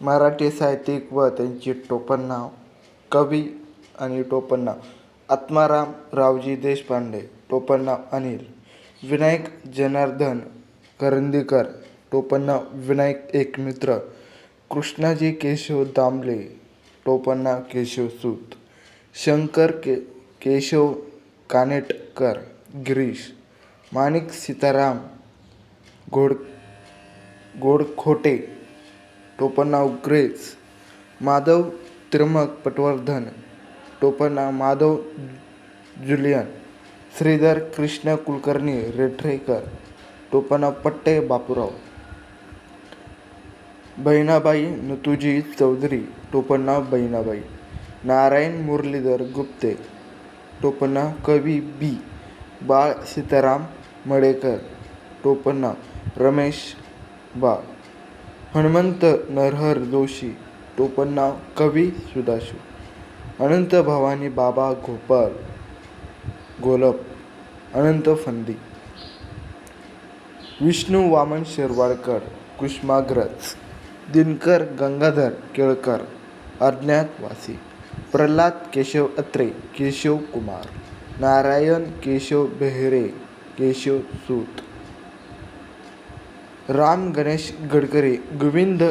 मराठी साहित्यिक व त्यांची टोपणनाव कवी आणि टोपण नाव आत्माराम रावजी देशपांडे टोपणनाव अनिल विनायक जनार्दन करंदीकर टोपणनाव विनायक एकमित्र कृष्णाजी केशव दामले टोपणनाव केशव सूत शंकर के केशव कानेटकर गिरीश माणिक सीताराम गोड गोडखोटे टोपण नाव ग्रेस माधव त्रिमक पटवर्धन टोपणनाव माधव जुलियन श्रीधर कृष्ण कुलकर्णी रेठरेकर टोपणनाव पट्टे बापूराव बहिणाबाई नतुजी चौधरी टोपण नाव बहिणाबाई नारायण मुरलीधर गुप्ते टोपणनाव कवी बी बाळ सीताराम मडेकर टोपणनाव रमेश बाळ हनुमंत नरहर जोशी टोपणनाव कवी सुदाशू अनंत भवानी बाबा गोपाल गोलप अनंत फंदी. विष्णू वामन शिरवाडकर कुष्माग्रज दिनकर गंगाधर केळकर अज्ञातवासी प्रल्हाद केशव अत्रे केशव कुमार. नारायण केशव बेहरे केशव सूत. राम गणेश गडकरी गोविंद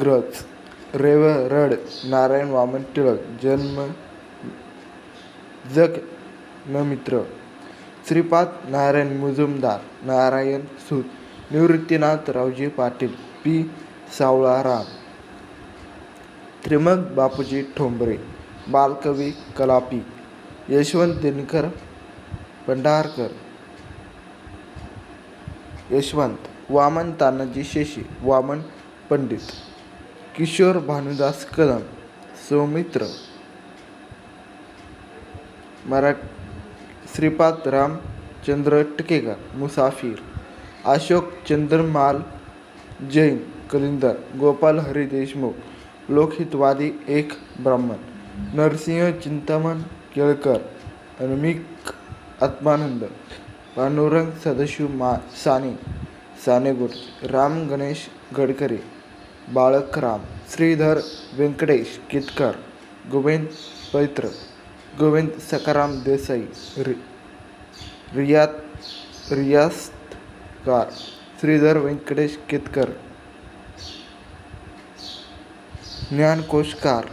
ग्रज रेवरड नारायण वामन टिळक जन्म जग न मित्र श्रीपाद नारायण मुजुमदार नारायण सूत निवृत्तीनाथ रावजी पाटील पी. सावळाराम त्रिमक बापूजी ठोंबरे बालकवी कलापी यशवंत दिनकर भंडारकर यशवंत, वामन तानाजी शेशी, वामन पंडित, किशोर भानुदास कदम, सौमित्र मरा श्रीपाद रामचंद्र टिकेकर मुसाफिर, अशोक चंद्रमाल जैन, कलिंदर, गोपाल हरी देशमुख, लोकहितवादी एक ब्राह्मण, नरसिंह चिंतामण केळकर, अनमिक आत्मानंद पांडुरंग सदाशिव मा साने सानेगुर राम गणेश गडकरी बाळकराम श्रीधर व्यंकटेश कितकर गोविंद पैत्र गोविंद सकाराम देसाई रि रियात रियास्तकार श्रीधर व्यंकटेश कितकर ज्ञानकोशकार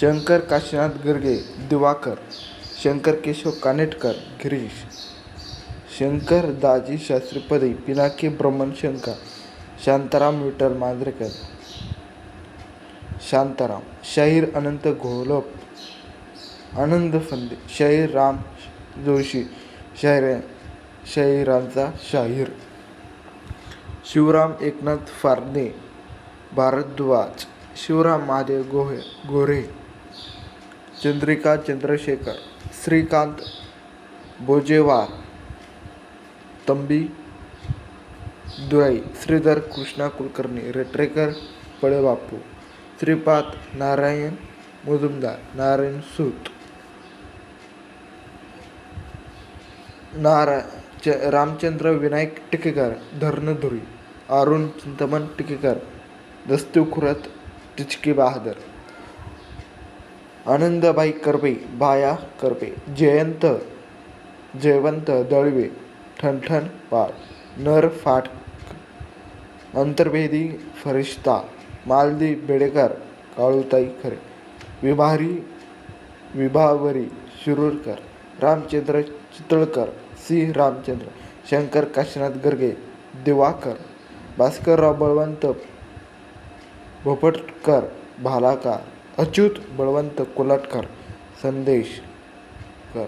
शंकर काशीनाथ गर्गे दिवाकर शंकर केशव कानेटकर गिरीश शंकर दाजी शास्त्रीपदी पिनाकी ब्रह्मण शंकर शांताराम विठ्ठल मांजरेकर शांताराम शाहीर अनंत घोलप आनंद फंदे शाहीर राम जोशी शाहीर शाहिरांचा शाहीर. शिवराम एकनाथ फारणे भारद्वाज शिवराम महादेव गोहे गोरे चंद्रिका चंद्रशेखर श्रीकांत बोजेवार तंबी दुराई श्रीधर कृष्णा कुलकर्णी रेट्रेकर पळेबापू श्रीपाद नारायण मुजुमदार नारायण सूत नारा च रामचंद्र विनायक टिकेकर धरणधुरी अरुण चिंतमन टिकेकर दस्तू खुरत टिचकी बहादर आनंदबाई कर्पे बाया कर्पे जयंत जयवंत दळवे ठणठण पाळ नर फाट अंतर्भेदी फरिश्ता मालदी बेडेकर काळूताई खरे विभारी विभावरी शिरूरकर रामचंद्र चितळकर सी. रामचंद्र शंकर काशीनाथ गर्गे दिवाकर भास्करराव बळवंत भोपटकर भालाकार अच्युत बळवंत कोलटकर संदेश कर.